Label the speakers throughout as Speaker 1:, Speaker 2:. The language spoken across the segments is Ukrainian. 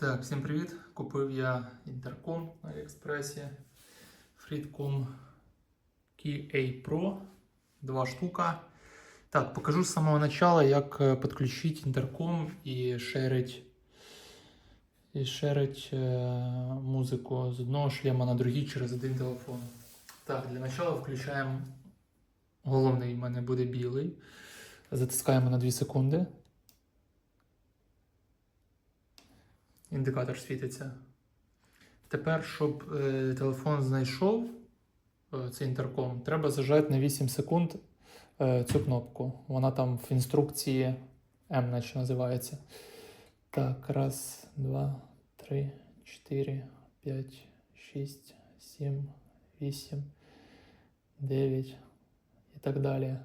Speaker 1: Так, всім привіт! Купив я інтерком на Аліекспресі Freedcom Key A Pro. Два штука. Так, покажу з самого начала, як е, підключити інтерком і шерить, і шерить е, музику з одного шлема на другий через один телефон. Так, для начала включаємо головний в мене буде білий. Затискаємо на 2 секунди. Індикатор світиться. Тепер, щоб е, телефон знайшов е, цей інтерком, треба зажати на 8 секунд е, цю кнопку. Вона там в інструкції M, наче називається. Так, раз, два, три, чотири, п'ять, шість, сім, вісім, дев'ять і так далі.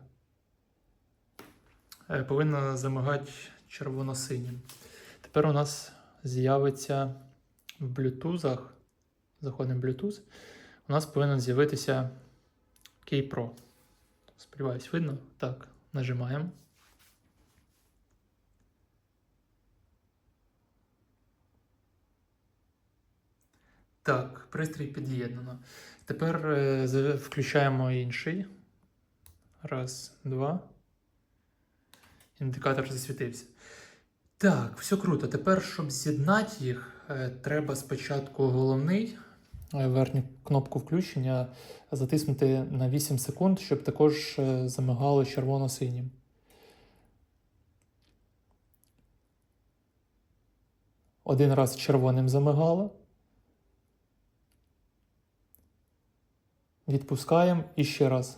Speaker 1: Е, Повинна замигати червоно-синім. Тепер у нас з'явиться в блютузах. Заходимо в Bluetooth. У нас повинен з'явитися Key Pro. Сподіваюсь, видно? Так, нажимаємо. Так, пристрій під'єднано. Тепер е, включаємо інший. Раз, два. Індикатор засвітився. Так, все круто. Тепер, щоб з'єднати їх, е, треба спочатку головний е, верхню кнопку включення затиснути на 8 секунд, щоб також е, замигало червоно-синім. Один раз червоним замигало. Відпускаємо і ще раз.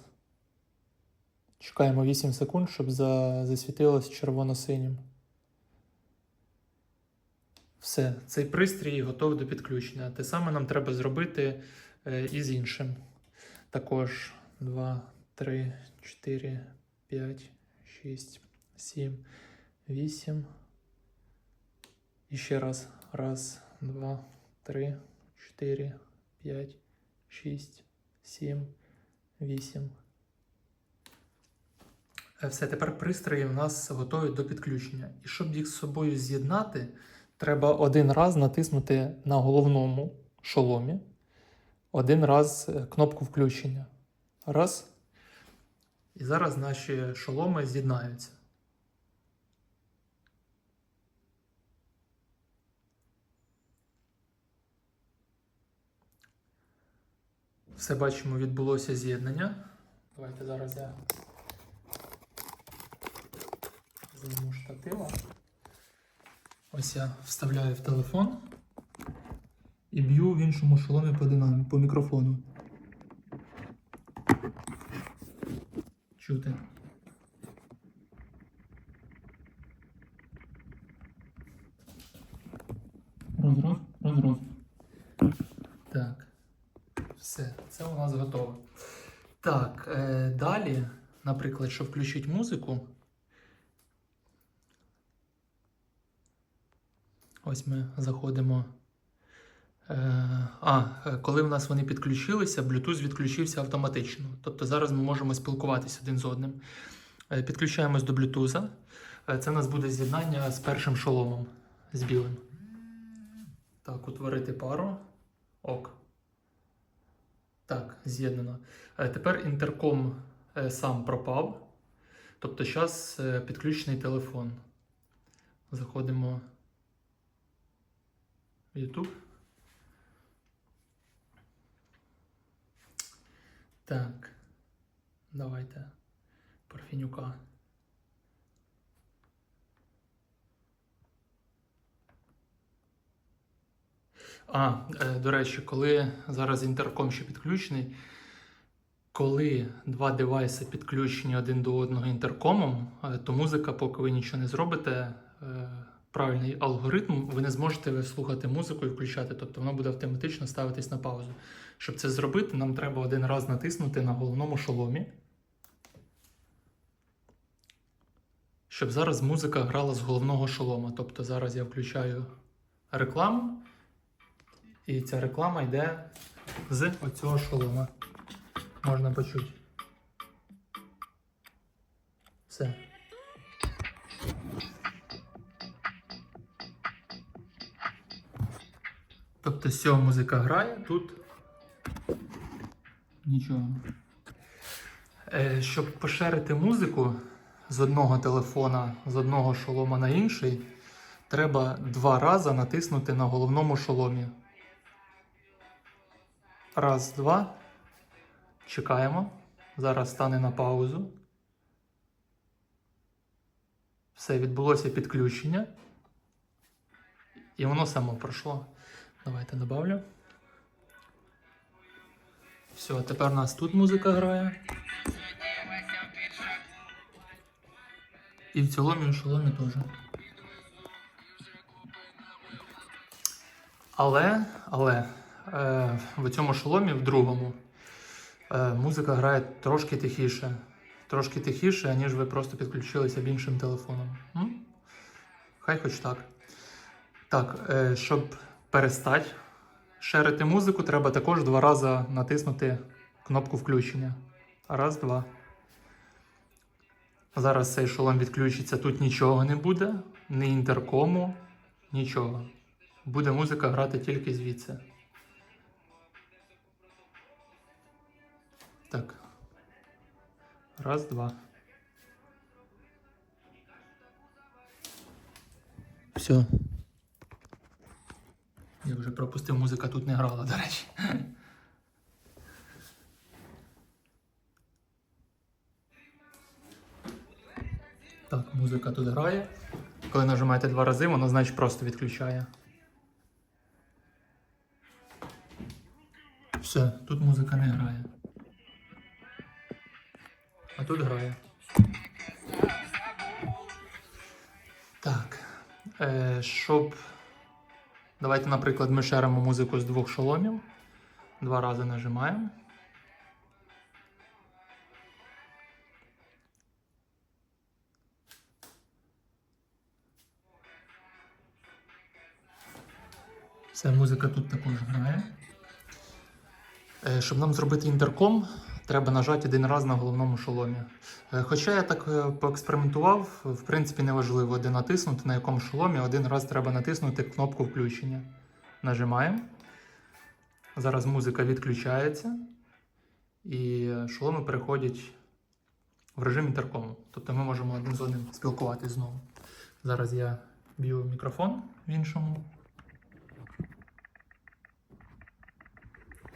Speaker 1: Чекаємо 8 секунд, щоб засвітилось червоно-синім. Все, цей пристрій готовий до підключення. Те саме нам треба зробити е, і з іншим. Також 2, 3, 4, 5, 6, 7, 8. І ще раз. Раз, два, три, 4, 5, 6, 7, 8. Е, Все, тепер пристрої у нас готові до підключення. І щоб їх з собою з'єднати, треба один раз натиснути на головному шоломі, один раз е, кнопку включення. Раз. І зараз наші шоломи з'єднаються. Все бачимо, відбулося з'єднання. Давайте зараз я зніму штатива. Ось я вставляю в телефон і б'ю в іншому шоломі по динамі, по мікрофону. Чути. Розрос, розрос. Так. Все, це у нас готово. Так, е, далі, наприклад, щоб включити музику. Ось ми заходимо. Е, а, е, коли в нас вони підключилися, Bluetooth відключився автоматично. Тобто зараз ми можемо спілкуватися один з одним. Е, підключаємось до Bluetooth. Це у нас буде з'єднання з першим шоломом з білим. Так, утворити пару. Ок. Так, з'єднано. Тепер інтерком сам пропав. Тобто зараз підключений телефон. Заходимо YouTube. Так. Давайте. Парфінюка. А, е, до речі, коли зараз інтерком ще підключений, коли два девайси підключені один до одного інтеркомом, е, то музика, поки ви нічого не зробите, е, правильний алгоритм, ви не зможете слухати музику і включати, тобто воно буде автоматично ставитись на паузу. Щоб це зробити, нам треба один раз натиснути на головному шоломі. Щоб зараз музика грала з головного шолома. Тобто зараз я включаю рекламу, і ця реклама йде з оцього шолома. Можна почути. Все. Тобто з цього музика грає, тут нічого. Е, щоб поширити музику з одного телефона, з одного шолома на інший, треба два рази натиснути на головному шоломі. Раз, два. Чекаємо. Зараз стане на паузу. Все, відбулося підключення. І воно само пройшло. Давайте добавлю. Все, тепер у нас тут музика грає. І в цілому і в шоломі теж. Але, але е, в цьому шоломі, в другому, е, музика грає трошки тихіше. Трошки тихіше, ніж ви просто підключилися б іншим телефоном. М? Хай хоч так. Так, е, щоб перестати шерити музику, треба також два рази натиснути кнопку включення. Раз, два. Зараз цей шолом відключиться, тут нічого не буде, ні інтеркому, нічого. Буде музика грати тільки звідси. Так. Раз, два. Все. Вже пропустив, музика тут не грала, до речі. Так, музика тут грає. Коли нажимаєте два рази, воно значить просто відключає. Все, тут музика не грає. А тут грає. Так. Е, щоб. Давайте, наприклад, ми шеримо музику з двох шоломів. Два рази нажимаємо. Все, музика тут також грає. Е, Щоб нам зробити інтерком, треба нажати один раз на головному шоломі. Е, Хоча я так е, поекспериментував, в принципі, неважливо, де натиснути, на якому шоломі, один раз треба натиснути кнопку включення. Нажимаємо. Зараз музика відключається, і шоломи переходять в режим інтеркому. Тобто ми можемо один з одним спілкуватись знову. Зараз я б'ю мікрофон в іншому.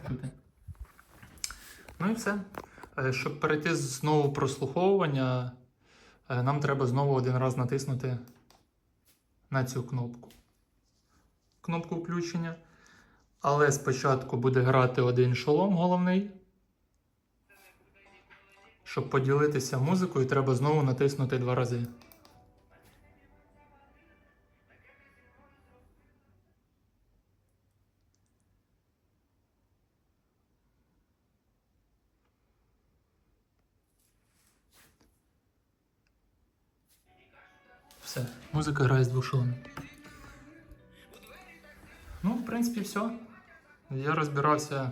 Speaker 1: Чути. Ну і все. Е, Щоб перейти знову прослуховування, е, нам треба знову один раз натиснути на цю кнопку. Кнопку включення. Але спочатку буде грати один шолом головний. Щоб поділитися музикою, треба знову натиснути два рази. Все, музика грає з двох. Ну, в принципі, все. Я розбирався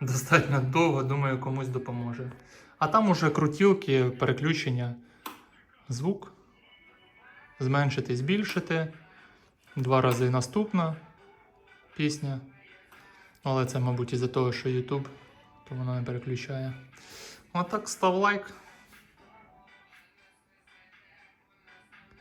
Speaker 1: достатньо довго, думаю, комусь допоможе. А там уже крутілки, переключення, звук, зменшити, збільшити. Два рази наступна пісня. Але це, мабуть, із-за того, що YouTube, то воно не переключає. Отак, став лайк.